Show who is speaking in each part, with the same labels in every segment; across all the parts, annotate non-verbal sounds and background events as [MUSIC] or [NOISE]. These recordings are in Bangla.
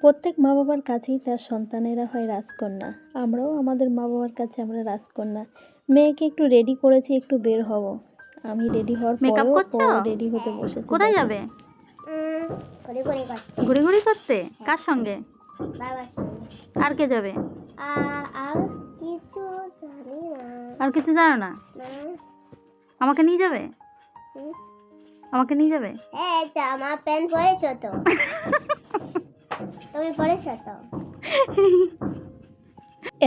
Speaker 1: প্রত্যেক মা বাবার কাছেই তার সন্তানেরা হয় রাজকন্যা। আমরাও আমাদের মা বাবার কাছে আমরা রাজকন্যা। মেয়েকে একটু রেডি করেছি একটু বের হব। আমি রেডি হওয়ার পরেও
Speaker 2: করছ?
Speaker 1: রেডি হতে বসেছে।
Speaker 2: কোথায় যাবে? ঘুরে ঘুরি করতে। কার সঙ্গে? আর কে যাবে?
Speaker 3: আর আর কিছু জানি না।
Speaker 2: আর কিছু জানো না?
Speaker 3: না।
Speaker 2: আমাকে নিয়ে যাবে? আমাকে নিয়ে যাবে?
Speaker 3: এই জামা প্যান্ট পরেছো তো? [LAUGHS] তুমি পরেছো তো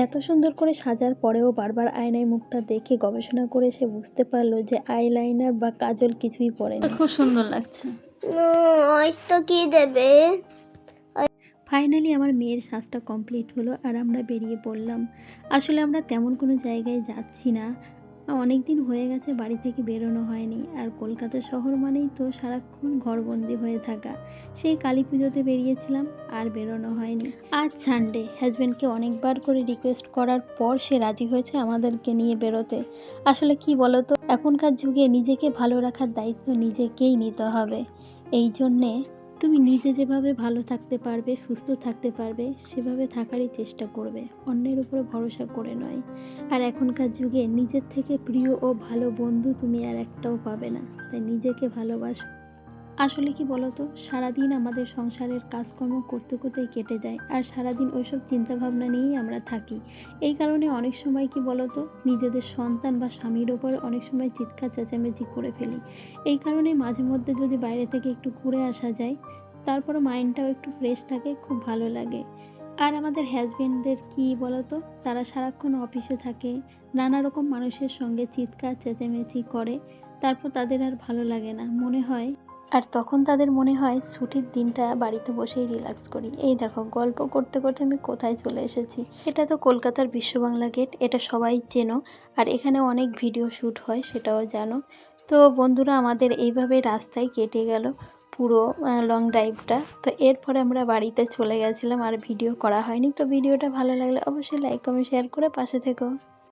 Speaker 1: এত সুন্দর করে সাজার পরেও বারবার আয়নায় মুখটা দেখে গবেষণা করে সে বুঝতে পারল যে আইলাইনার বা কাজল কিছুই পরে না।
Speaker 2: খুব সুন্দর লাগছে।
Speaker 3: তো কি দেবে?
Speaker 1: ফাইনালি আমার মেয়ের সাজটা কমপ্লিট হলো আর আমরা বেরিয়ে পড়লাম। আসলে আমরা তেমন কোনো জায়গায় যাচ্ছি না। অনেক দিন হয়ে গেছে বাড়ি থেকে বেরোনো হয়নি। আর কলকাতা শহর মানেই তো সারাক্ষণ ঘরবন্দি হয়ে থাকা। সেই কালী পুজোতে বেরিয়েছিলাম, আর বেরোনো হয়নি। আজ সানডে হাজব্যান্ডকে অনেকবার করে রিকোয়েস্ট করার পর সে রাজি হয়েছে আমাদেরকে নিয়ে বেরোতে। আসলে কি বলতো, এখনকার যুগে নিজেকে ভালো রাখার দায়িত্ব নিজেকেই নিতে হবে। এই জন্যে তুমি নিজে যেভাবে ভালো থাকতে পারবে, সুস্থ থাকতে পারবে, সেভাবে থাকারই চেষ্টা করবে। অন্যের উপরে ভরসা করে নয়। আর এখনকার যুগে নিজের থেকে প্রিয় ও ভালো বন্ধু তুমি আর একটাও পাবে না। তাই নিজেকে ভালোবাসো আসলে কি বলতো? সারাদিন আমাদের সংসারের কাজকর্ম করতে করতেই কেটে যায়, আর সারাদিন ওইসব চিন্তাভাবনা নিয়েই আমরা থাকি। এই কারণে অনেক সময় কি বলতো? নিজেদের সন্তান বা স্বামীর ওপর অনেক সময় চিৎকার, চেঁচামেচি করে ফেলি। এই কারণে মাঝে মধ্যে যদি বাইরে থেকে একটু ঘুরে আসা যায় তারপরে মাইন্ডটাও একটু ফ্রেশ থাকে, খুব ভালো লাগে। আর আমাদের হাজবেন্ডদের কি বলতো? তারা সারাক্ষণ অফিসে থাকে, নানা রকম মানুষের সঙ্গে চিৎকার, চেঁচামেচি করে, তারপর তাদের আর ভালো লাগে না। মনে হয় আর তখন তাদের মনে হয় ছুটির দিনটা বাড়িতে বসেই রিল্যাক্স করি। এই দেখো, গল্প করতে করতে আমি কোথায় চলে এসেছি? এটা তো কলকাতার বিশ্ব বাংলা গেট এটা সবাই চেনো। আর এখানে অনেক ভিডিও শ্যুট হয়, সেটাও জানো। তো বন্ধুরা, আমাদের এইভাবে রাস্তায় কেটে গেল পুরো লং ড্রাইভটা তো এরপরে আমরা বাড়িতে চলে গেছিলাম আর ভিডিও করা হয়নি। তো ভিডিওটা ভালো লাগলে অবশ্যই লাইক কমেন্ট শেয়ার করে পাশে থেকো।